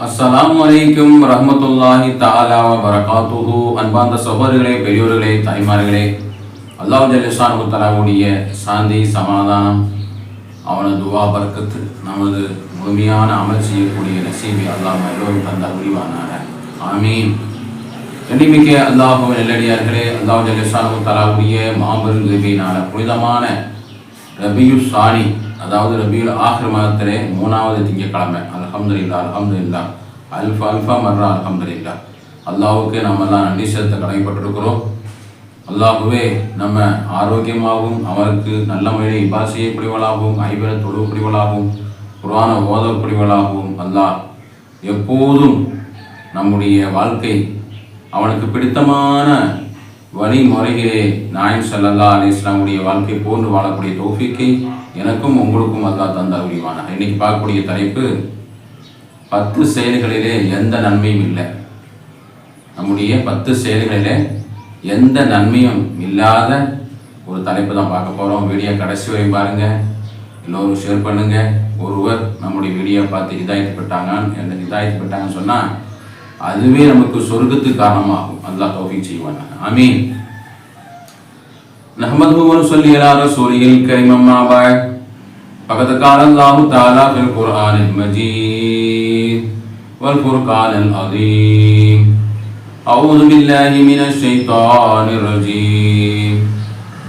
அஸ்லாம் வலைக்கும் ரஹமத்துல்லாஹி தாலா வரகாத்துஹு. பரகாத்துஹு அன்பார்ந்த சகோதரர்களே பெரியோர்களே தாய்மார்களே அல்லாஹ் ஜல்லிஷானு தலாவுடைய சாந்தி சமாதானம் அவனது துவா பறக்கத்து நமது முழுமையான அமல் செய்யக்கூடிய நசீபி அல்லாஹ் எல்லோரும் தந்த உரிவானாக ஆமீன். கண்டிமிக்க அல்லாஹு நெல்லடியார்களே அல்லாஹ் ஜல்லிஷானு தலாவுடைய மாபெரும் கிருபையினால புனிதமான ரபியு சாணி அதாவது ரபியுல் ஆஹிர் மாதத்திலே மூணாவது திங்கக்கிழமை அலமதுல்லா அலமதுல்லா அல்ஃபா அல்ஃபா மர்ரா அலமதுல்லா அல்லாவுக்கு நம்மெல்லாம் நன்றி செலுத்த கடமைப்பட்டிருக்கிறோம். அல்லாஹுவே நம்ம ஆரோக்கியமாகவும் அவருக்கு நல்ல முறையில் இபா செய்யக்கூடியவளாகவும் ஐபரை தொழுவக்கூடியவளாகவும் குரான ஓதக்கூடியவளாகவும் அல்லாஹ் எப்போதும் நம்முடைய வாழ்க்கை அவனுக்கு பிடித்தமான வழிமுறைகளே நாயம் சல்லல்லா அலி இஸ்லாமுடைய வாழ்க்கை போன்று வாழக்கூடிய தோஃபிக்கை எனக்கும் உங்களுக்கும் அல்லா தந்த முடிவான இன்னைக்கு பார்க்கக்கூடிய தலைப்பு பத்து செயல்களிலே எந்த நன்மையும் இல்லை. நம்முடைய பத்து செயல்களிலே எந்த நன்மையும் இல்லாத ஒரு தலைப்பு தான் பார்க்க போகிறோம் வீடியோ கடைசி வரையும் பாருங்கள் எல்லோரும் ஷேர் பண்ணுங்கள் ஒருவர் நம்முடைய வீடியோ பார்த்து இதாயிட்டு எந்த இதாயிட்டு சொன்னால் அதுவே நமக்கு சொர்க்கத்துக்கு காரணமாகும். அல்லா தோஃபிக் செய்வாங்க ஆமீன். நஹமது சொல்லி எல்லாரும் சூரியல் கரிமம்மா பாய். فقد قال الله تعالى في القرآن المجيد والفرقان العظيم. أعوذ بالله من الشيطان الرجيم.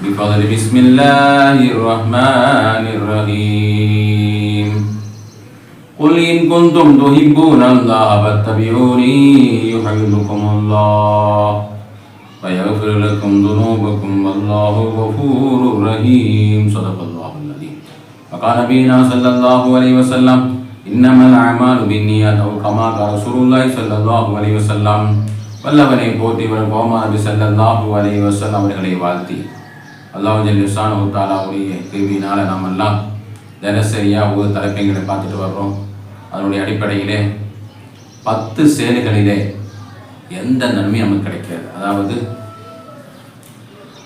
بفضل بسم الله الرحمن الرحيم. قل إن كنتم تحبون الله فاتبعوني يحببكم الله ويغفر لكم ذنوبكم والله غفور رحيم. صدق الله. وقال نبينا صلى الله عليه وسلم إنما الأعمال بالنيات أو كما قال رسول الله صلى الله عليه وسلم வல்லவனை போற்றிவர் கோமா நபி ஸல்லல்லாஹு அலைஹி வஸல்லம் அவர்களை வாழ்த்தி அல்லாஹ் ஜல்லிசானு தாலாவுடைய கிருபியினால நாம் எல்லாம் தினசரியாக ஒரு தலைப்பைங்களை பார்த்துட்டு வர்றோம் அதனுடைய அடிப்படையிலே பத்து செயல்களிலே எந்த நன்மையும் நமக்கு கிடைக்காது அதாவது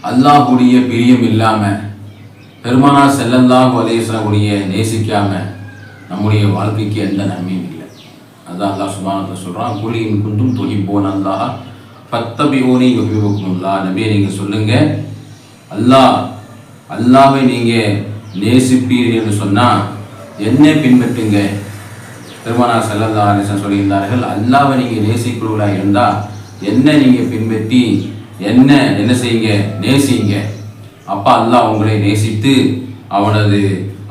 அல்லாஹுடைய பிரியம் இல்லாம பெருமானா செல்லல்லாஹு அலேஸ்வரனுடைய நேசிக்காம நம்முடைய வாழ்க்கைக்கு எந்த நன்மையும் இல்லை. அதான் அல்லா சுபானத்தை சொல்கிறான் கூலியின் குண்டும் தொகிப்போன் அல்லாஹ் பத்தபியோனி யுகிபுக்குமுல்லா நபியை நீங்கள் சொல்லுங்கள் அல்லாஹ் அல்லாஹ்வை நீங்கள் நேசிப்பீர்கள் என்று சொன்னால் என்னை பின்பற்றுங்க. பெருமானா செல்லல்லா அலிசன் சொல்லியிருந்தார்கள் அல்லாவை நீங்கள் நேசிக்கிறவர்களாக இருந்தால் என்ன நீங்கள் பின்பற்றி என்ன என்ன செய்யுங்க நேசிங்க அப்பா அல்லாஹ் உங்களை நேசித்து அவனது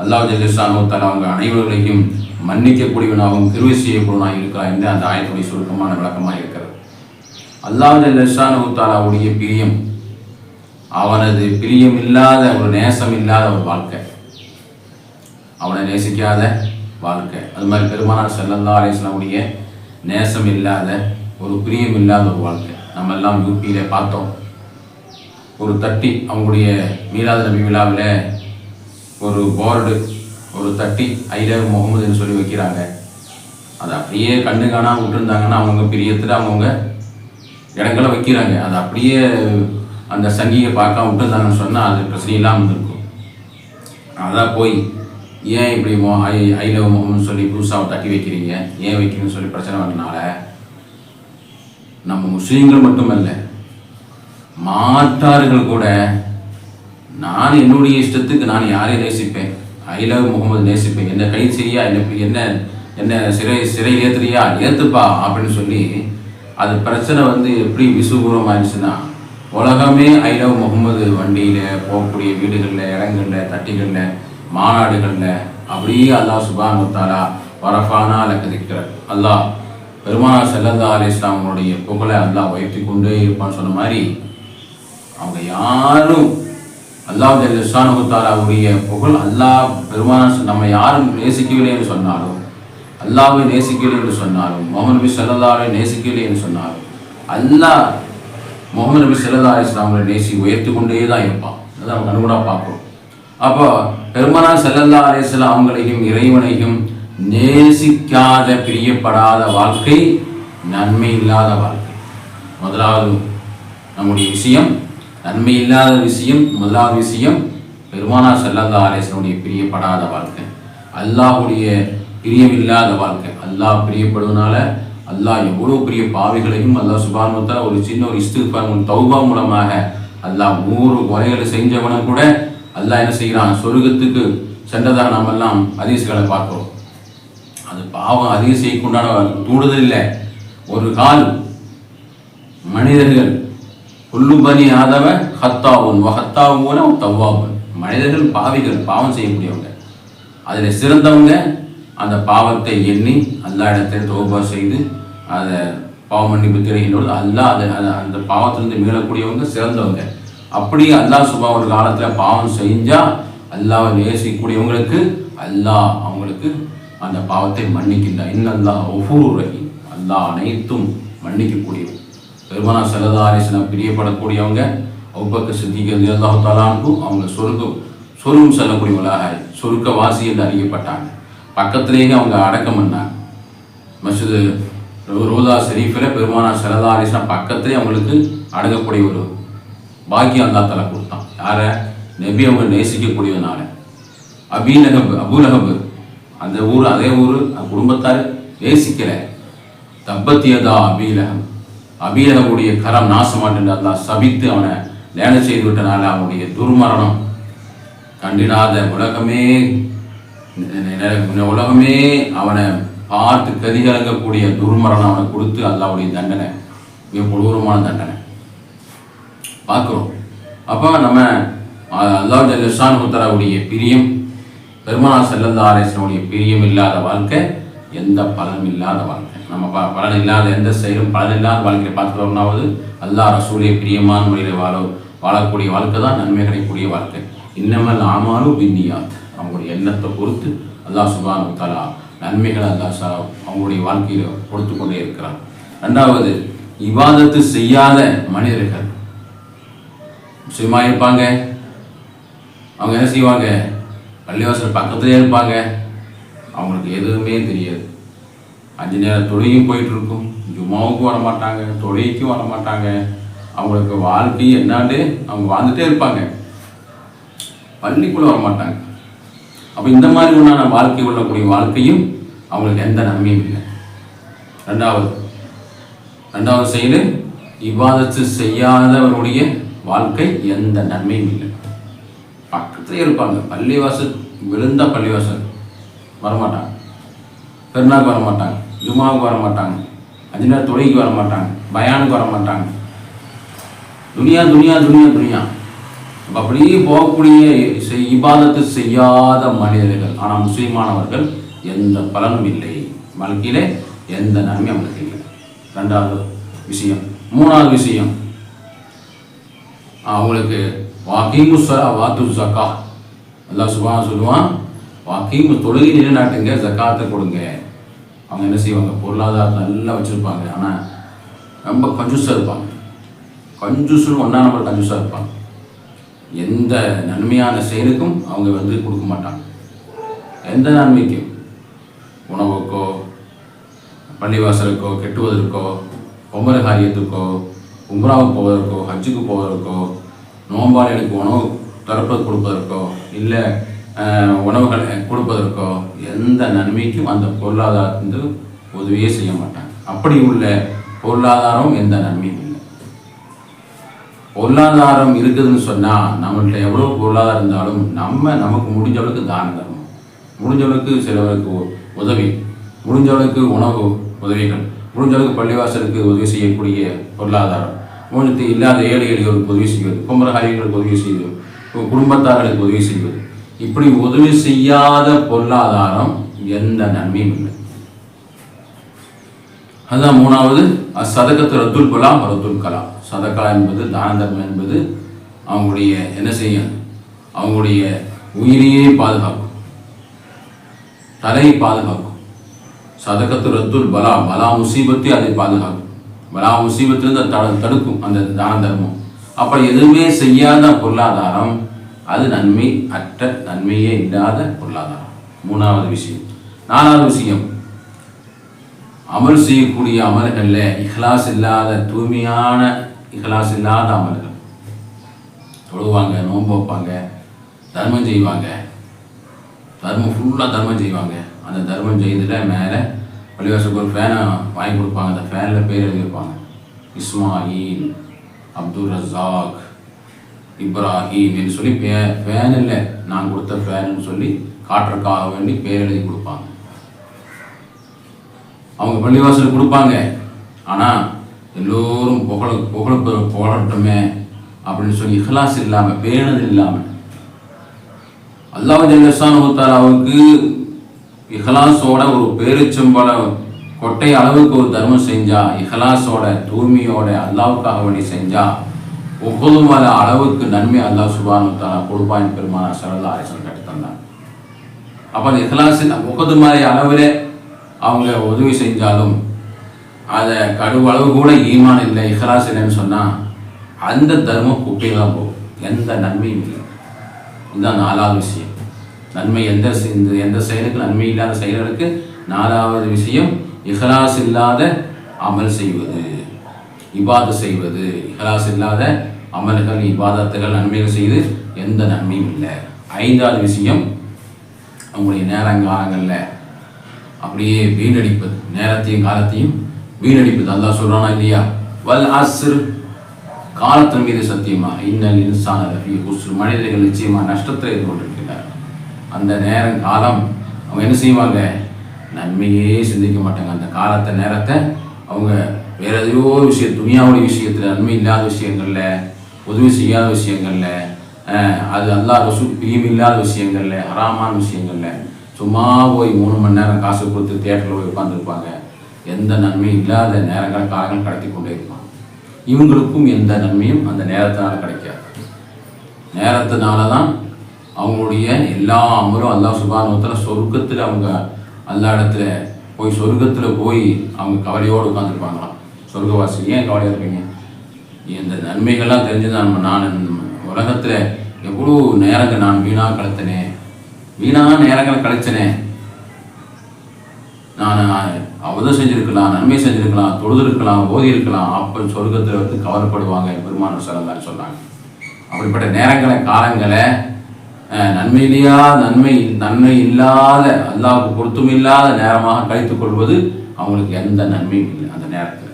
அல்லாஹ் ஜல்லிசானோ தன் அவங்க அனைவர்களையும் மன்னிக்கக்கூடியவனாகவும் கிருவி செய்யக்கூடியவனாக இருக்கிறான் என்று அந்த ஆயத்துடைய சுருக்கமான விளக்கமாக இருக்கிறது. அல்லாஹ் ஜல்லிசானோ தாலாவுடைய பிரியம் அவனது பிரியம் இல்லாத ஒரு நேசம் இல்லாத ஒரு வாழ்க்கை. அவனை நேசிக்காத வாழ்க்கை. அது மாதிரி பெருமானார் செல்லல்லா அலிஸ்லாமுடைய நேசம் இல்லாத ஒரு பிரியம் இல்லாத ஒரு வாழ்க்கை. நம்ம எல்லாம் யூபியில பார்த்தோம். ஒரு தட்டி அவங்களுடைய மீலாத நபி விழாவில் ஒரு போர்டு ஒரு தட்டி ஐலவ் முகமதுன்னு சொல்லி வைக்கிறாங்க. அது அப்படியே கண்ணு காணாம விட்டுருந்தாங்கன்னா அவங்க பிரியத்தில் அவங்கவுங்க இடங்களை வைக்கிறாங்க. அது அப்படியே அந்த சங்கியை பார்க்காம விட்டுருந்தாங்கன்னு சொன்னால் அது பிரச்சனை இல்லாமல் இருக்கும் அதான் போய் ஏன் இப்படி மோ ஐ ஐ லவ் முகம்னு சொல்லி புதுசாக தட்டி வைக்கிறீங்க? ஏன் வைக்கிறீங்கன்னு சொல்லி பிரச்சனை வரனால நம்ம முஸ்லீம்கள் மட்டுமல்ல மாற்றார்கள் கூட. நான் என்னுடைய இஷ்டத்துக்கு நான் யாரை நேசிப்பேன்? I love Mohammed நேசிப்பேன். என்ன கை செய்யா என்ன என்ன என்ன சிறை சிறை ஏத்துறியா ஏத்துப்பா அப்படின்னு சொல்லி அது பிரச்சனை வந்து எப்படி விசுபூரம் ஆயிடுச்சுன்னா உலகமே ஐ லவ் முகமது வண்டியில் போகக்கூடிய வீடுகளில் இடங்களில் தட்டிகளில் மாநாடுகளில் அப்படியே அல்லாஹ் சுபான் முத்தாலா வரஃபானா லக்கதிக்கிறார் அல்லாஹ் பெருமானா செல்லல்லா அலி இஸ்லாமனுடைய புகழை அல்லாஹ் உயர்த்தி கொண்டே இருப்பான்னு சொன்ன மாதிரி அவங்க யாரும் அல்லாஹ் ஜல்லிசானுத்தாலாவுடைய புகழ் அல்லாஹ் பெருமான நம்ம யாரும் நேசிக்கவில்லை என்று சொன்னாலும் அல்லாவை நேசிக்கவில்லை என்று சொன்னாலும் முகமது நபி சல்லாவை நேசிக்கவில்லை என்று சொன்னாலும் அல்லாஹ் முகமது நபி சல்லா அலி நேசி உயர்த்தி கொண்டே தான் இருப்பான். அதை நம்ம கண்கூடாக பார்ப்போம் அப்போ பெருமனா செல்லல்லா அலேஸ்லாம் அவங்களையும் இறைவனையும் நேசிக்காத பிரியப்படாத வாழ்க்கை நன்மை இல்லாத வாழ்க்கை. முதலாவது நம்முடைய விஷயம் நன்மை இல்லாத விஷயம் முதலாவது விஷயம் பெருமானா செல்லல்லா அலேஸ்வனுடைய பிரியப்படாத வாழ்க்கை. அல்லாஹுடைய பிரியமில்லாத வாழ்க்கை. அல்லாஹ் பிரியப்படுவதனால அல்லாஹ் எவ்வளோ பெரிய பாவிகளையும் அல்லாஹ் சுபானுத்தா ஒரு சின்ன ஒரு இஸ்திஃபார் ஒரு தௌபா மூலமாக அல்லாஹ் நூறு கொலைகளை செஞ்சவனும் கூட அல்லாஹ் என்ன செய்கிறான்? சொர்க்கத்துக்கு சென்றதாக நாம் எல்லாம் அதிசயங்களை பார்க்கிறோம். அது பாவம் அதிகம் செய்யக்குண்டான தூண்டுதல் இல்லை. ஒரு கால் மனிதர்கள் புல்லுபனி ஆதவ ஹத்தாவும் ஹத்தாவுன தவ்வாவும் மனிதர்கள் பாவிகள் பாவம் செய்யக்கூடியவங்க. அதில் சிறந்தவங்க அந்த பாவத்தை எண்ணி அல்லா இடத்தில் தோபா செய்து அதை பாவ மன்னிப்பு தெரிகின்றது அல்லாஹ் அதை அதை- அந்த பாவத்திலிருந்து மீளக்கூடியவங்க சிறந்தவங்க. அப்படி அல்லாஹ் சுபா ஒரு காலத்தில் பாவம் செஞ்சால் அல்லாவை நேசிக்கக்கூடியவங்களுக்கு அல்லாஹ் அவங்களுக்கு அந்த பாவத்தை மன்னிக்கின்றார் இன்னல்லாஹ் ஒவ்வொரு ரஹீம். அல்லாஹ் அனைத்தும் மன்னிக்கக்கூடியவங்க. பெருமானா செல்லதாரிசனம் பிரியப்படக்கூடியவங்க அவ்வக்க சித்திகள் அல்லாஹ் தாலானுக்கும் அவங்க சொருக்கம் சொருகம் செல்லக்கூடியவங்களாக சொருக்க வாசி என்று அறியப்பட்டாங்க. பக்கத்திலேயே அவங்க அடக்கம் பண்ணாங்க. மசிது ரோதா ஷெரீஃபில் பெருமானா செல்லதாரிசனம் பக்கத்திலே அவங்களுக்கு அடங்கக்கூடிய ஒரு பாக்கியம் அல்லா தலா கொடுத்தான். யாரை? நபி அவங்க நேசிக்கக்கூடியதுனால அபீலகப் நகபு அந்த ஊர் அதே ஊர் அந்த குடும்பத்தார் நேசிக்கலை. தப்பத்தியதா அபீலகம் அபீலகமுடைய கரம் நாசமாட்டு அல்லாஹ் சபித்து அவனை லேன செய்து விட்டனால அவனுடைய துர்மரணம் கண்டிடாத உலகமே உலகமே அவனை பார்த்து கதிகலங்கக்கூடிய துர்மரணம் அவனை கொடுத்து அல்லாவுடைய தண்டனை மிக கொடூரமான தண்டனை. பார்க்குறோம். அப்போ நம்ம அல்லாஹ் ஜல்லிஷான் உத்தராவுடைய பிரியம் பெருமானா செல்லந்தா ஆலேசனுடைய பிரியம் இல்லாத வாழ்க்கை எந்த பலனும் இல்லாத வாழ்க்கை. நம்ம ப பலன் இல்லாத எந்த செயலும் பலன் இல்லாத வாழ்க்கையை பார்த்துட்டோம்னாவது அல்லா ரசூலிய பிரியமான முறையில் வாழ வாழக்கூடிய வாழ்க்கை தான் நன்மை கிடைக்கக்கூடிய வாழ்க்கை. இன்னமல் ஆமாலும் பின்னியாத். அவங்களுடைய எண்ணத்தை பொறுத்து அல்லாஹ் சுபான் தலா நன்மைகளை அல்லாஹ் சா அவங்களுடைய வாழ்க்கையில் கொடுத்து கொண்டே இருக்கிறான். ரெண்டாவது இவாதத்து செய்யாத மனிதர்கள். முஸ்லீமாக இருப்பாங்க. அவங்க என்ன செய்வாங்க? பள்ளிவாசல் பக்கத்துலேயே இருப்பாங்க. அவங்களுக்கு எதுவுமே தெரியாது. அஞ்சு நேரம் தொழுகையும் போயிட்டு இருக்கும் வர மாட்டாங்க தொழுகைக்கும் வர மாட்டாங்க அவங்களுக்கு வாழ்க்கை என்னாண்டு? அவங்க வாழ்ந்துட்டே இருப்பாங்க. பள்ளிக்குள்ளே வர மாட்டாங்க அப்போ இந்த மாதிரி உண்டான வாழ்க்கை உள்ளக்கூடிய வாழ்க்கையும் அவங்களுக்கு எந்த நன்மையும் இல்லை. ரெண்டாவது ரெண்டாவது செயல் இவ்வாதத்து செய்யாதவருடைய வாழ்க்கை எந்த நன்மையும் இல்லை. பக்கத்துலேயே இருப்பாங்க. பள்ளிவாசல் விழுந்த பள்ளிவாசல். வரமாட்டாங்க. பெருநாள் வர ஜுமாவுக்கு வர மாட்டாங்க அஞ்சு நேரம் வர மாட்டாங்க பயானுக்கு வர மாட்டாங்க துனியா துனியா துனியா. துனியா அப்படியே போகக்கூடிய இபாதத்து செய்யாத மனிதர்கள் ஆனால் முஸ்லீமானவர்கள் எந்த பலனும் இல்லை. வாழ்க்கையிலே எந்த நன்மையும் அவங்களுக்கு இல்லை. ரெண்டாவது விஷயம். மூணாவது விஷயம். அவங்களுக்கு வாக்கிமு சரா வாத்து ஜக்கா எல்லாம் சுபா சொல்லுவான் வாக்கிமு தொழுகை நிலைநாட்டுங்க ஜக்காத்தை கொடுங்க. அவங்க என்ன செய்வாங்க? பொருளாதாரத்தை நல்லா வச்சுருப்பாங்க. ஆனால் ரொம்ப கஞ்சூஸாக இருப்பாங்க. கஞ்சூஸுன்னு ஒன்றா நம்பர் கஞ்சூஸாக இருப்பாங்க. எந்த நன்மையான செயலுக்கும் அவங்க வந்து கொடுக்க மாட்டாங்க. எந்த நன்மைக்கும்? உணவுக்கோ பள்ளிவாசலுக்கோ கெட்டுவதற்கோ பொம்மரை காரியத்துக்கோ உம்ராவுக்கு போவதற்கோ ஹஜ்ஜுக்கு போவதற்கோ நோம்பாளிகளுக்கு உணவு தரப்பு கொடுப்பதற்கோ இல்லை உணவுகளை கொடுப்பதற்கோ எந்த நன்மைக்கும் அந்த பொருளாதாரத்து உதவியே செய்ய மாட்டாங்க. அப்படி உள்ள பொருளாதாரம் எந்த நன்மையும் இல்லை. பொருளாதாரம் இருக்குதுன்னு சொன்னால் நம்மள்கிட்ட எவ்வளோ பொருளாதாரம் இருந்தாலும் நம்ம நமக்கு முடிஞ்ச அளவுக்கு தானம் தரணும். முடிஞ்சவளுக்கு சிலவருக்கு உதவி முடிஞ்சவளுக்கு உணவு உதவிகள் முடிஞ்சளவுக்கு பள்ளிவாசலுக்கு உதவி செய்யக்கூடிய பொருளாதாரம் முடிஞ்சது இல்லாத ஏழை எளியோருக்கு உதவி செய்வது கும்பரகாரிகளுக்கு உதவி செய்வது கு- குடும்பத்தார்களுக்கு உதவி செய்வது இப்படி உதவி செய்யாத பொருளாதாரம் எந்த நன்மையும் இல்லை. அதுதான் மூணாவது சதகத்து ரத்துல் கலாம் ரத்துல் கலாம். சதகா என்பது தான தர்மம் என்பது அவங்களுடைய என்ன செய்யும்? அவங்களுடைய உயிரையே பாதுகாக்கும். தலையை பாதுகாக்கும். சதகத்து ரத்துல் பலா பலா முசீபத்தை அதை பாதுகாக்கும். பலா முசீபத்திலிருந்து தடு தடுக்கும் அந்த தான தர்மம். அப்படி எதுவுமே செய்யாத பொருளாதாரம் அது நன்மை அற்ற நன்மையே இல்லாத பொருளாதாரம். மூணாவது விஷயம். நாலாவது விஷயம். அமல் செய்யக்கூடிய அமல்களில் இஹ்லாஸ் இல்லாத தூய்மையான இஹ்லாஸ் இல்லாத அமல்கள். தொழுவாங்க நோன்பு வைப்பாங்க தர்மம் செய்வாங்க. தர்மம் ஃபுல்லாக தர்மம் செய்வாங்க. அந்த தர்மம் செய்ததில் மேலே பள்ளிவாசலுக்கு ஒரு ஃபேனை வாங்கி கொடுப்பாங்க. அந்த ஃபேனில் பேர் எழுதியிருப்பாங்க. இஸ்மாயில் அப்துல் ரசாக். இப்ராஹிம் என்று சொல்லி பே ஃபேன் இல்லை. நான் கொடுத்த ஃபேனுன்னு சொல்லி காட்டுறதுக்காக வேண்டி பேர் எழுதி கொடுப்பாங்க. அவங்க பள்ளிவாசல் கொடுப்பாங்க. ஆனால் எல்லோரும் புகழ புகழ புகழட்டுமே அப்படின்னு சொல்லி இஹ்லாஸ் இல்லாமல் பேணது இல்லாமல் அல்லாஹ் ஜல்லசானுத்தாலாவுக்கு இஹ்லாஸோட ஒரு பேரிச்சம்பள கொட்டை அளவுக்கு ஒரு தர்மம் செஞ்சா இஹ்லாஸோட தூய்மையோட அல்லாவுக்காக வேண்டி செஞ்சா ஒவ்வொரு மல அளவுக்கு நன்மை அல்லாஹ் சுபானு தாலா கொடுப்பாயின் பெருமானா சரல்லா அரசன் கட்டி அப்போ அந்த இஹ்லாஸின் முகது மாதிரி அளவில் அவங்க உதவி செஞ்சாலும் அதை கடுவளவு கூட ஈமான் இல்லை இஹ்லாஸ் இல்லைன்னு சொன்னால் அந்த தர்மம் குப்பையில் தான் போகும். எந்த நன்மையும் இல்லை. இதுதான் நாலாவது விஷயம். நன்மை எந்த செ- எந்த செயலுக்கு நன்மை இல்லாத செயல்களுக்கு நாலாவது விஷயம் இஹ்லாஸ் இல்லாத அமல் செய்வது. இபாது செய்வது. இஹலாஸ் இல்லாத அமல்கள் இபாதத்துகள் நன்மைகள் செய்து எந்த நன்மையும் இல்லை. ஐந்தாவது விஷயம் அவங்களுடைய நேரங்காலங்களில் அப்படியே வீணடிப்பது. நேரத்தையும் காலத்தையும் வீணடிப்பது. அல்லாஹ் சொல்கிறானா இல்லையா? வல் அஸ்ர் காலத்தின் மீது சத்தியமாக இன்னல் இன்சான ரஃபி ஹுஸ்ர் மனிதர்கள் நிச்சயமாக நஷ்டத்தை கொண்டிருக்கிறார் அந்த நேரம் காலம் அவங்க என்ன செய்வாங்க? நன்மையே சிந்திக்க மாட்டாங்க. அந்த காலத்தை நேரத்தை அவங்க வேற எதையோ விஷயம் துணியாவுடைய விஷயத்தில் நன்மை இல்லாத விஷயங்கள்ல உதவி செய்யாத விஷயங்கள்ல அது அல்லா ரசூல் பிரியமில்லாத விஷயங்களில் விஷயங்கள்ல ஹராமான விஷயங்கள்ல சும்மா போய் மூணு மணி நேரம் காசு கொடுத்து தியேட்டரில் போய் உட்காந்துருப்பாங்க எந்த நன்மையும் இல்லாத நேரங்கள் காலங்கள் கடத்தி கொண்டே இருப்பாங்க. இவங்களுக்கும் எந்த நன்மையும் அந்த நேரத்தினால கிடைக்காது. நேரத்தினால தான் அவங்களுடைய எல்லா அமரும் அல்லா சுபானுவத்தில் சொர்க்கத்தில் அவங்க அல்லா இடத்துல போய் சொர்க்கத்தில் போய் அவங்க கவலையோடு உட்காந்துருப்பாங்களாம் சொர்க்கவாசி ஏன் கவலையாக இருப்பீங்க இந்த நன்மைகள்லாம் தெரிஞ்சு நம்ம நான் உலகத்தில் எவ்வளோ நேரங்கள் நான் வீணாக கழித்தனே வீணாக நேரங்களை கழிச்சனே. நான் அவதம் செஞ்சிருக்கலாம் நன்மை செஞ்சிருக்கலாம் தொழுதுருக்கலாம் ஓதியிருக்கலாம் அப்போ சொர்க்கத்தில் வந்து கவலைப்படுவாங்க பெருமான சொல்லலான்னு சொன்னாங்க. அப்படிப்பட்ட நேரங்களை காலங்களை அஹ், நன்மையிலையா நன்மை நன்மை இல்லாத அல்லாவுக்கு பொருத்தம் இல்லாத நேரமாக கழித்துக் கொள்வது அவங்களுக்கு எந்த நன்மையும் இல்லை அந்த நேரத்தில்.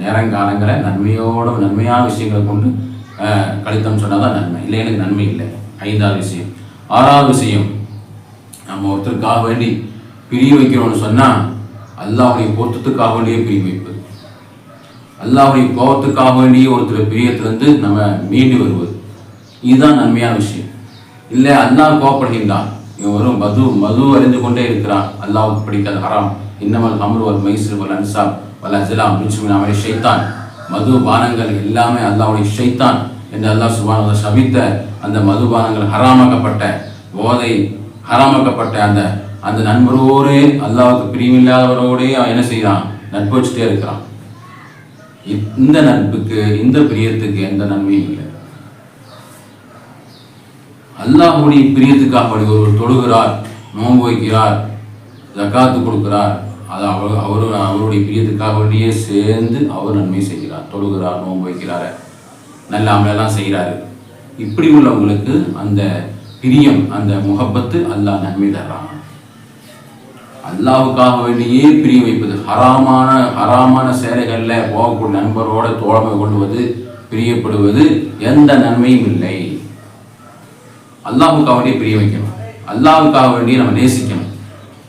நேரங்காலங்களை நன்மையோட நன்மையான விஷயங்களை கொண்டு கழித்தோம்னு சொன்னால் தான் நன்மை. இல்லை எனக்கு நன்மை இல்லை. ஐந்தாவது விஷயம். ஆறாவது விஷயம் நம்ம ஒருத்தருக்காக வேண்டி பிரிய வைக்கிறோம்னு சொன்னால் அல்லாவுடைய பொருத்தத்துக்காக வேண்டியே பிரிய வைப்பது. அல்லாவுடைய கோபத்துக்காக வேண்டிய ஒருத்தர் பிரியத்திலிருந்து நம்ம மீண்டு வருவது. இதுதான் நன்மையான விஷயம். இல்லை அல்லா கோபப்படுகின்றான். இவன் வரும் மது மது அறிந்து கொண்டே இருக்கிறான். அல்லாவுக்கு பிடிக்காத ஹராம். இன்னமல் அம்ரு மைசூர் அன்சாப் வல் அப்படின்னு மின்சுமின் அவரை ஷைத்தான். மது பானங்கள் எல்லாமே அல்லாவுடைய ஷைத்தான் என்று அல்லாஹ் சுபான சபித்த அந்த மதுபானங்கள் ஹராமாக்கப்பட்ட போதை ஹராமாக்கப்பட்ட அந்த அந்த நண்பரோடு அல்லாவுக்கு பிரியமில்லாதவரோடே அவன் என்ன செய்கிறான் நட்பு வச்சுட்டே இருக்கிறான். இந்த நட்புக்கு இந்த பிரியத்துக்கு எந்த நன்மையும் இல்லை. அல்லாஹ்வுடைய பிரியத்துக்காக வேண்டி ஒருவர் தொழுகிறார் நோன்பு வைக்கிறார் ஜக்காத்து கொடுக்கிறார் அது அவர் அவரு அவருடைய பிரியத்துக்காக வேண்டியே சேர்ந்து அவர் நன்மை செய்கிறார். தொழுகிறார் நோன்பு வைக்கிறார். நல்ல அமலெல்லாம் செய்கிறாரு. இப்படி உள்ளவங்களுக்கு அந்த பிரியம் அந்த முகப்பத்து அல்லாஹ் நன்மை தர்றான். அல்லாவுக்காக வேண்டியே பிரிய வைப்பது ஹராமான ஹராமான சேலைகளில் போகக்கூடிய நண்பரோட தோழமை கொள்வது பிரியப்படுவது எந்த நன்மையும் இல்லை. அல்லாவுக்காக வேண்டிய பிரிய வைக்கணும். அல்லாவுக்காக வேண்டிய நம்ம நேசிக்கணும்.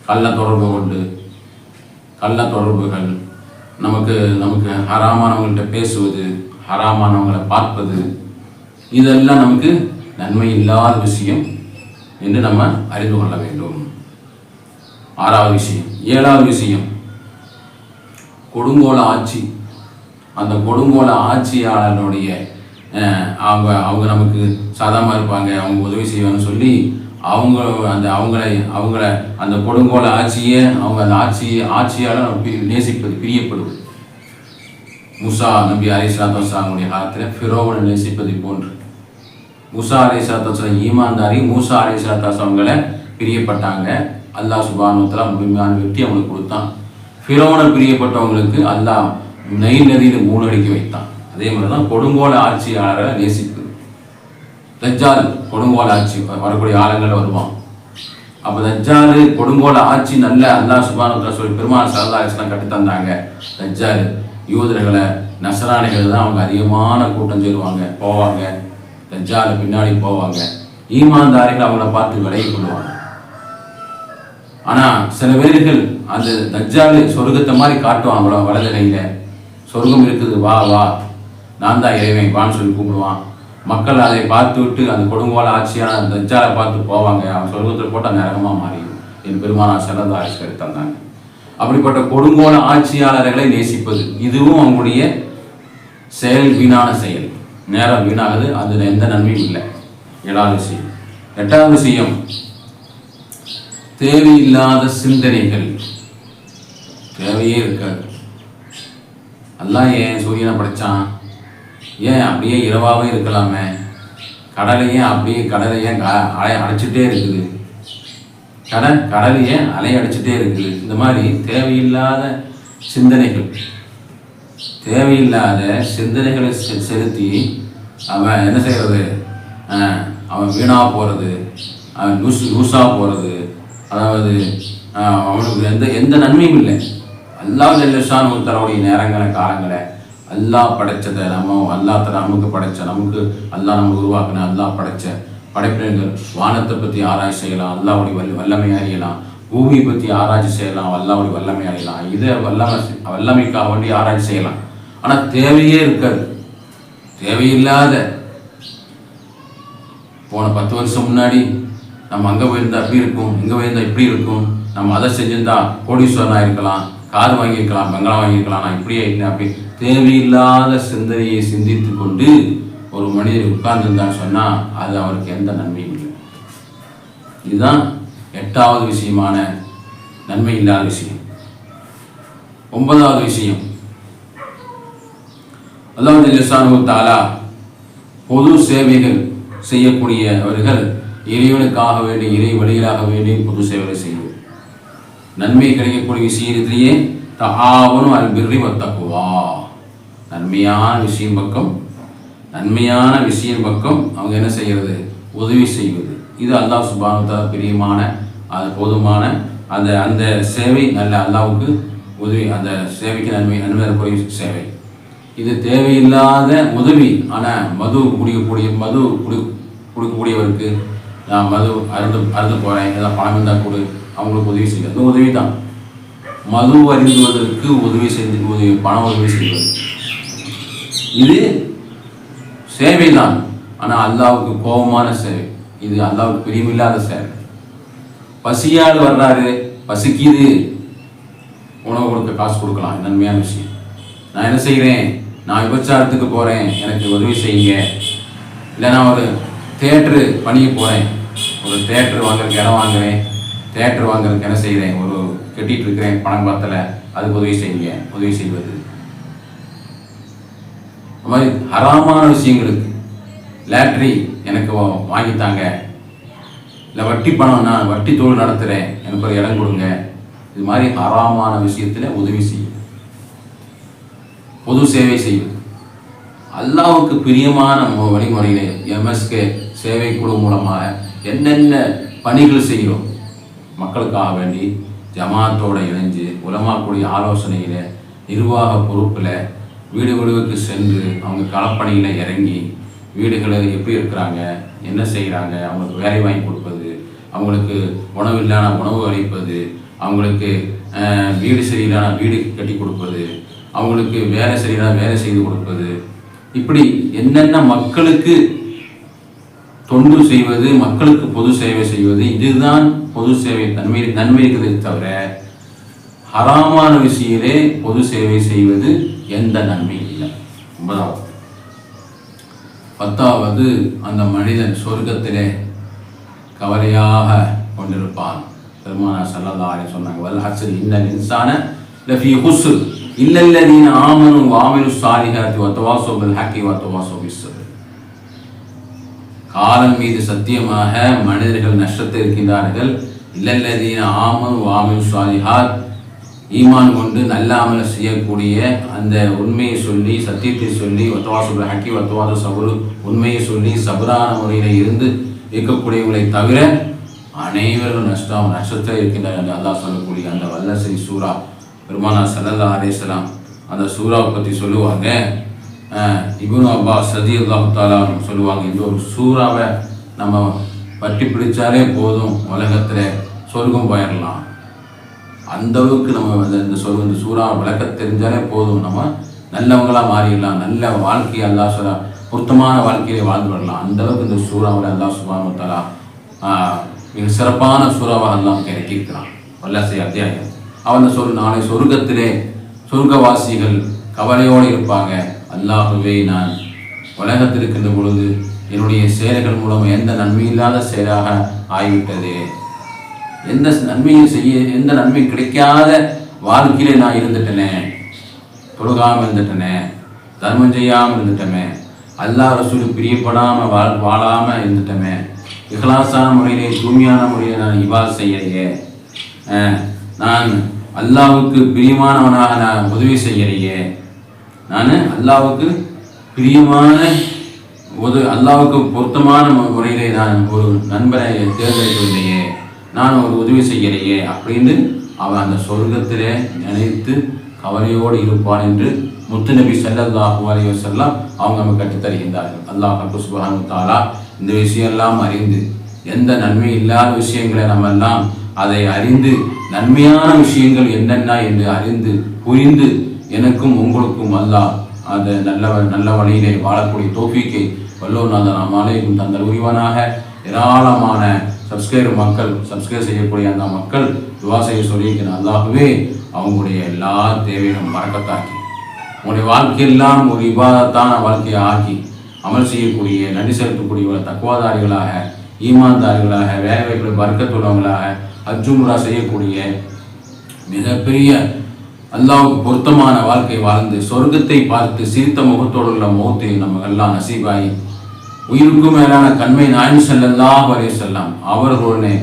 கள்ள தொடர்பு கொண்டு கள்ள தொடர்புகள். நமக்கு நமக்கு ஹராமானவங்கள்ட்ட பேசுவது ஹராமானவங்களை பார்ப்பது இதெல்லாம் நமக்கு நன்மை இல்லாத விஷயம் என்று நம்ம அறிந்து கொள்ள வேண்டும். ஆறாவது விஷயம். ஏழாவது விஷயம். கொடுங்கோல ஆட்சி. அந்த கொடுங்கோல ஆட்சியாளனுடைய அவங்க அவங்க நமக்கு சாதமாக இருப்பாங்க அவங்க உதவி செய்வாங்கன்னு சொல்லி அவங்க அந்த அவங்கள அவங்கள அந்த கொடுங்கோல ஆட்சியை அவங்க அந்த ஆட்சி ஆட்சியாளர் நேசிப்பது பிரியப்படுவது. முசா நபி அலி சாத்தோசாங்களுடைய காலத்தில் ஃபிரோவனை நேசிப்பது போன்று. முசா அலி சாத்தோசம் ஈமான்தாரி மூசா அலி சாத்தாஸ் அவங்கள பிரியப்பட்டாங்க. அல்லாஹ் சுபானுத்தலா முழுமையான வெற்றி அவங்களுக்கு கொடுத்தான். ஃபிரோவனை பிரியப்பட்டவங்களுக்கு அல்லாஹ் நெய் நதியில் மூழ்கடிக்க வைத்தான். அதே மாதிரி தான் கொடுங்கோல ஆட்சியாளரை நேசிப்பது தஜ்ஜால் கொடுங்கோல ஆட்சி வரக்கூடிய ஆழங்கள் வருவான். அப்போ தஜ்ஜாலு கொடுங்கோல ஆட்சி நல்ல அல்லா சுபானு சொல்லி பெருமாள் சல்லா அலிஸ்லாம் கட்டி தந்தாங்க. தஜ்ஜாலு யூதர்களை நசராணிகள் தான் அவங்க அதிகமான கூட்டம் சேருவாங்க போவாங்க. தஜ்ஜாலு பின்னாடி போவாங்க. ஈமான்தாரிகள் அவங்கள பார்த்து விலகி கொள்வாங்க. ஆனால் சில பேர்கள் அந்த தஜ்ஜாலு சொர்க்கத்தை மாதிரி காட்டுவான் அவ்வளோ வலது கையில? சொர்க்கம் இருக்குது வா வா நான் தான் இறைவன் வான்னு சொல்லி கூப்பிடுவான். மக்கள் அதை பார்த்து விட்டு அந்த கொடுங்கோல ஆட்சியான அந்த தஜ்ஜாலை பார்த்து போவாங்க. அவன் சொர்க்கத்தில் போட்டால் நரகமாக மாறிடும் என் பெருமானா சிறந்த ஆட்சியர் தந்தாங்க. அப்படிப்பட்ட கொடுங்கோல ஆட்சியாளர்களை நேசிப்பது. இதுவும் அவங்களுடைய செயல் வீணான செயல். நேரம் வீணாகுது. அதில் எந்த நன்மையும் இல்லை. ஏழாவது விஷயம். எட்டாவது விஷயம். தேவையில்லாத சிந்தனைகள். தேவையே இருக்காது. அல்லாஹ் ஏன் சூரியனை படைச்சான்? ஏன் அப்படியே இரவாகவே இருக்கலாமே? கடலையும் அப்படியே கடலையும் க- அலை அடைச்சிட்டே இருக்குது. கடல் கடலையே ஏன் அலை அடிச்சுட்டே இருக்குது. இந்த மாதிரி தேவையில்லாத சிந்தனைகள். தேவையில்லாத சிந்தனைகளை செ- செலுத்தி அவன் என்ன செய்கிறது அவன் வீணாக போகிறது அவன் லூஸ் லூஸாக போகிறது அதாவது அவனுக்கு எந்த எந்த நன்மையும் இல்லை. அல்லாஹ் ஜெல்லஷான் தரவுடைய நேரங்களை காலங்களை அல்லாஹ் படைச்சதை நம்ம அல்லாத்த நமக்கு படைச்ச நமக்கு அல்லாஹ் நம்ம உருவாக்கின அல்லாஹ் படைச்ச படைப்பினர்கள் வானத்தை பற்றி ஆராய்ச்சி செய்யலாம் அல்லாவுடைய வல்ல வல்லமை அறியலாம் பூமியை பற்றி ஆராய்ச்சி செய்யலாம் அல்லாவுடைய வல்லமை அறியலாம் இதை வல்லமை வல்லமைக்காக வேண்டி ஆராய்ச்சி செய்யலாம். ஆனால் தேவையே இருக்காது. தேவையில்லாத போன பத்து வருஷம் முன்னாடி நம்ம அங்கே போயிருந்தா அப்படி இருக்கும் இங்கே போயிருந்தா இப்படி இருக்கும் நம்ம அதை செஞ்சிருந்தா கோடீஸ்வரனாக இருக்கலாம் கார் வாங்கியிருக்கலாம் பங்களா வாங்கியிருக்கலாம் நான் இப்படியே இல்லை அப்படி தேவையில்லாத சிந்தனையை சிந்தித்து கொண்டு ஒரு மனிதர் உட்கார்ந்துருந்தான்னு சொன்னால் அது அவருக்கு எந்த நன்மையும் இல்லை. இதுதான் எட்டாவது விஷயமான நன்மை இல்லாத விஷயம். ஒன்பதாவது விஷயம். அல்லாஹ் ஜல்லிசானு தாலா பொது சேவைகள் செய்யக்கூடியவர்கள் இறைவனுக்காக வேண்டி இறை வழிகளாக வேண்டி பொது சேவைகளை செய்வது நன்மை கிடைக்கக்கூடிய விஷயத்திலேயே தகாவனும் அல் பிர்ரி வத்தக்குவா நன்மையான விஷயம் பக்கம் நன்மையான விஷயம் பக்கம் அவங்க என்ன செய்கிறது உதவி செய்வது. இது அல்லாஹ் சுபானுத்தா பிரியமான அது போதுமான அந்த அந்த சேவை நல்ல அல்லாவுக்கு உதவி அந்த சேவைக்கு நன்மை நன்மை தரக்கூடிய சேவை. இது தேவையில்லாத உதவி ஆனால் மது குடிக்கக்கூடிய மது குடி கொடுக்கக்கூடியவருக்கு நான் மது அருந்து அருந்து போகிறேன் ஏதாவது பணம் இருந்தால் கொடு அவங்களுக்கு உதவி செய்வது அது உதவி தான் மது அறிந்துவதற்கு உதவி செய்து உதவி பணம் உதவி செய்வது. இது சேவை தான் ஆனால் அல்லாவுக்கு கோபமான சேவை. இது அல்லாவுக்கு பிரியமில்லாத சேவை. பசியால் வர்றாரு பசிக்குது. உணவு கொடுக்க காசு கொடுக்கலாம் நன்மையான விஷயம். நான் என்ன செய்கிறேன் நான் விபச்சாரத்துக்கு போகிறேன் எனக்கு உதவி செய்யுங்க. இல்லை நான் ஒரு தேட்ரு பணிக்கு போகிறேன் ஒரு தேட்ரு வாங்குறதுக்கு இடம் வாங்குறேன். தேட்ரு வாங்குறதுக்கு என்ன செய்கிறேன் ஒரு கட்டிகிட்டு இருக்கிறேன் பணம் பத்தலை. அதுக்கு உதவி செய்யுங்க. உதவி செய்வது அது மாதிரி ஹராமான விஷயங்களுக்கு லேட்ரி எனக்கு வாங்கித்தாங்க. இல்லை வட்டி பணம் நான் வட்டி தொழில் நடத்துகிறேன் எனக்கு ஒரு இடம் கொடுங்க. இது மாதிரி ஹராமான விஷயத்தில் உதவி செய்யும். பொது சேவை செய்யும். அல்லாவுக்கு பிரியமான வழிமுறையிலே எம்எஸ்கே சேவை குழு மூலமாக என்னென்ன பணிகள் செய்கிறோம்? மக்களுக்காக வேண்டி ஜமாத்தோடு இணைஞ்சு உலமாக்கூடிய ஆலோசனையில் நிர்வாக பொறுப்பில் வீடு வீடுக்கு சென்று அவங்க களப்பணியில் இறங்கி வீடுகளை எப்படி இருக்கிறாங்க என்ன செய்கிறாங்க அவங்களுக்கு வேலை வாங்கி கொடுப்பது அவங்களுக்கு உணவு இல்லாத உணவு அளிப்பது அவங்களுக்கு வீடு சரியில்லாத வீடு கட்டி கொடுப்பது அவங்களுக்கு வேலை சரியில்லாத வேலை செய்து கொடுப்பது. இப்படி என்னென்ன மக்களுக்கு தொண்டு செய்வது மக்களுக்கு பொது சேவை செய்வது இதுதான் பொது சேவை நன்மை நன்மை இருக்கிறதே தவிர ஹராமான விஷயிலே பொது சேவை செய்வது எந்த நன்மையும் இல்லை. ஒன்பதாவது பத்தாவது அந்த மனிதன் சொர்க்கத்திலே கவலையாக கொண்டிருப்பான். பெருமானார் ஸல்லல்லாஹு அலைஹி சொன்னாங்க வல் இந்த இன்னல் இன்சான லஃபி ஹுஸ்ர். இல்லல்லதீன ஆமனு வஆமிலு ஸாலிஹாத்தி வதவாஸவ் பில் ஹக்கி வதவாஸவ் பிஸ் ஸப்ர் காலம் மீது சத்தியமாக மனிதர்கள் நஷ்டத்தில் இருக்கின்றார்கள். இல்லல்லதீன ஆமனு வஆமிலு ஸாலிஹாத். ஈமான் கொண்டு நல்ல அமலை செய்யக்கூடிய அந்த உண்மையை சொல்லி சத்தியத்தை சொல்லி ஒத்தவாசுபுர ஹக்கி ஒத்தவாத சபுரு உண்மையை சொல்லி சபுரான முறையில் இருந்து இருக்கக்கூடியவங்களை தவிர அனைவரும் நஷ்டம் நஷ்டத்தில் இருக்கின்ற என்று அல்லா சொல்லக்கூடிய அந்த வல்லசை சூரா பெருமானா சல்லல்லா அலேஸ்லாம் அந்த சூறாவை பற்றி சொல்லுவாங்க. இபுன் அப்பா சதி தாலா சொல்லுவாங்க இந்த ஒரு சூறாவை நம்ம பட்டி பிடிச்சாலே போதும் உலகத்தில் சொர்க்கம் போயிடலாம் அந்த அளவுக்கு நம்ம வந்து இந்த சொல் இந்த சூறா விளக்க தெரிஞ்சாலே போதும். நம்ம நல்லவங்களாக மாறிடலாம். நல்ல வாழ்க்கையை அல்லா சொல்லா பொருத்தமான வாழ்க்கையை வாழ்ந்து வரலாம். அந்த அளவுக்கு இந்த சூறாவில் அல்லா சுபானு மிக சிறப்பான சூறாவாக எல்லாம் இறக்கியிருக்கிறான். வல்லசை அத்தியாயம். அவன் சொல் நாளை சொர்க்கத்திலே சொர்க்கவாசிகள் கவலையோடு இருப்பாங்க. அல்லாஹுவே நான் உலகத்தில் இருக்கின்ற பொழுது என்னுடைய செயல்கள் மூலம் எந்த நன்மையில்லாத செயலாக ஆகிவிட்டது. எந்த நன்மையும் செய்ய எந்த நன்மையும் கிடைக்காத வாழ்க்கையில நான் இருந்துட்டேனே. தொழுகாமல் இருந்துட்டேனே. தர்மம் செய்யாமல் இருந்துட்டோமே அல்லாஹ் ரசூலு பிரியப்படாமல் வாழ் வாழாமல் இருந்துட்டோமே இஹ்லாஸான முறையிலே தூய்மையான முறையில் நான் இவ்வாறு செய்யலையே. நான் அல்லாவுக்கு பிரியமானவனாக நான் உதவி செய்யலையே. நான் அல்லாவுக்கு பிரியமான ஒரு அல்லாவுக்கு பொருத்தமான முறையிலே நான் ஒரு நண்பரை தேர்ந்தெடுக்கவில்லையே. நான் ஒரு உதவி செய்யலையே அப்படின்னு அவன் அந்த சொர்க்கத்திலே நினைத்து கவலையோடு இருப்பான் என்று முத்துநபி ஸல்லல்லாஹு அலைஹி வஸல்லம் அவங்க நம்ம கற்றுத்தருகின்றார்கள். அல்லாஹ் சுப்ஹானஹு வ தாலா இந்த விஷயம்லாம் அறிந்து எந்த நன்மை இல்லாத விஷயங்களை நம்ம எல்லாம் அதை அறிந்து நன்மையான விஷயங்கள் என்னென்ன என்று அறிந்து புரிந்து எனக்கும் உங்களுக்கும் அல்லாஹ் அந்த நல்ல நல்ல வழியிலே வாழக்கூடிய தோஃபிக்கை வல்லோநாதன் அம்மாலே தந்தல் உரிவனாக. ஏராளமான சப்ஸ்கிரைபர் மக்கள் சப்ஸ்கிரைப் செய்யக்கூடிய அந்த மக்கள் துவா செய்ய சொல்லியிருக்கிற அல்லாகவே அவங்களுடைய எல்லா தேவையும் மறக்கத்தாக்கி உங்களுடைய வாழ்க்கையெல்லாம் ஒரு விவாதத்தான வாழ்க்கையை ஆக்கி அமல் செய்யக்கூடிய நன்றி செலுத்தக்கூடிய தக்குவாதாரிகளாக ஈமான்தாரிகளாக வேலை வாய்ப்பில் வர்க்கத்துள்ளவங்களாக அஜுமுரா செய்யக்கூடிய மிகப்பெரிய அல்லாவுக்கு பொருத்தமான வாழ்க்கை வாழ்ந்து சொர்க்கத்தை பார்த்து சிரித்த முகத்தோடு உள்ள முகத்தை நம்ம எல்லாம் நசீபாயி உயிருக்கும் மேலான கண்மை நாயம் செல்லல்லா வரை செல்லாம் அவர்களுடனே